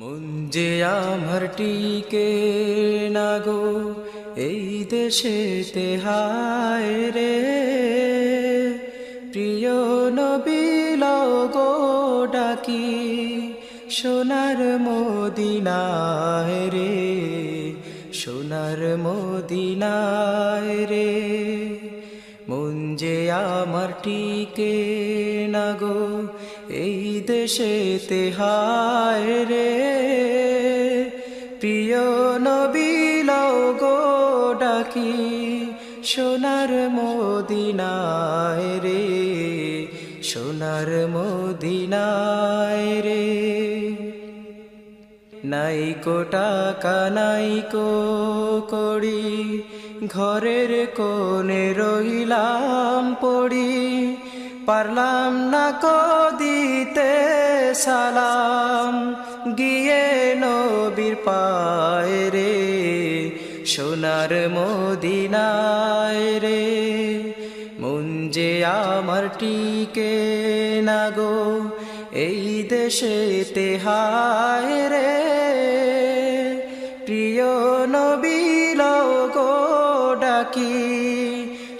মন যে আমার টিকে না গো, এই দেশে তেহায় রে। প্রিয় নবীল গো ডাকি, সোনার মদিনায় রে, সোনার মদিনায় রে। মন যে আমার টিকে না গো, এই দেশে তেহায় রে। প্রিয় নবীল গো ডাকি সোনার মদিনায় রে, সোনার মদিনায় রে। নাই টাকা, নাই কো করি ঘরের কোণে রইলাম পড়ি। পারলাম না কদিতে সালাম, গিয়ে নবীর পায় রে, সোনার মদিনায় রে। যে আমার টিকে না গো, এই দেশে তেহায় রে। প্রিয় নবীল গো ডাকি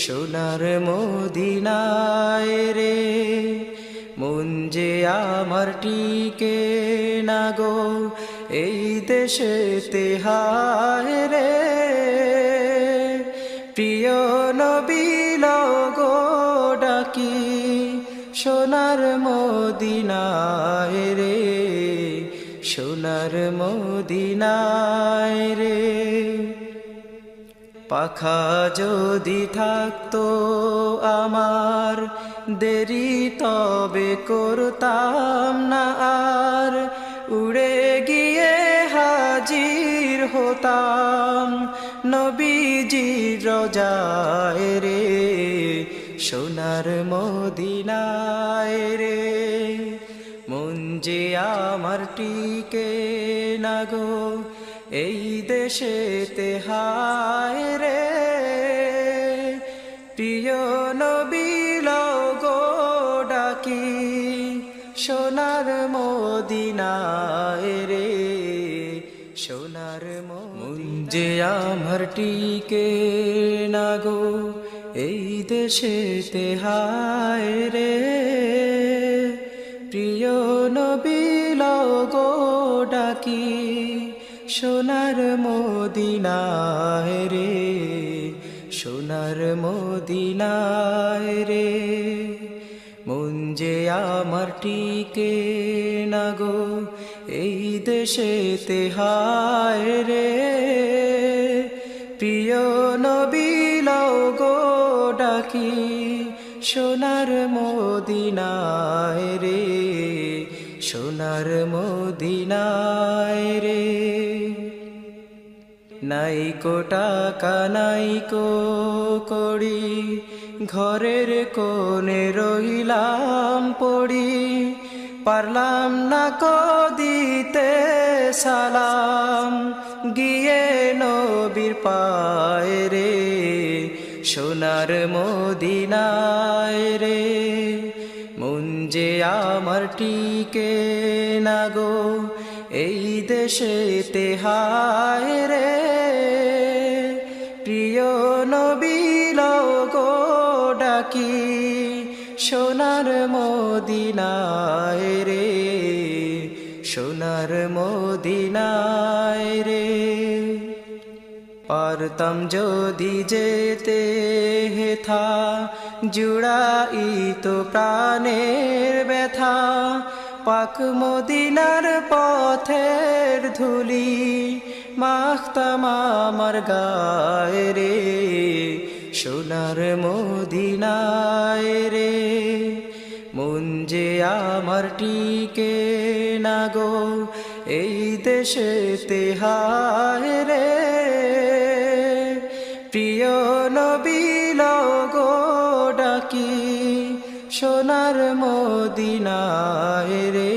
সোনার মদিনায় রে, মন যে আমার টিকে না গো, এই দেশে তেহায় রে। প্রিয় নবীল গো ডাকি, সোনার মদিনায় রে, সোনার মদিনায় রে। পাখা যদি থাকতো আমার, দেরি তবে করতাম না আর। উড়ে গিয়ে হাজির হতাম নবীজির রোজায় রে, সোনার মদিনায় রে। মন যে আমার টিকে না গো এই দেশে তেহায় রে, প্রিয় নবীল গো ডাকি সোনার মদিনায় রে, সোনার যে আমার টিকে না গো, এই দেশে তেহায় রে। সোনার মদিনায় রে, সোনার মদিনায় রে। যে আমার টিকে না গো, এই দেশে তেহায় রে। প্রিয় নবীল গো ডাকি, সোনার মদিনায় রে, সোনার মদিনায় রে। নাই টাকা, নাই কো ঘরের কোণে রইলাম পড়ি। পারলাম না কো দিতে সালাম। গিয়ে নবীর পায় রে, সোনার মদিনায় রে। যে আমার টিকে না গো। এই দেশে তেহায় রে, প্রিয় নবীল গো ডাকি সোনার মদিনায় রে, সোনার মদিনায় রে। পারতাম যদি যেতে হেথা জুড়াই তো প্রাণের ব্যথা, পাক মদিনার পথের ধুলি মাখতাম আমার গায় রে, সোনার মদিনায় রে। যে আমার টিকে না গো, এই দেশে তেহায় রে। প্রিয় নবীল গো ডাকি, সোনার মদিনায় রে।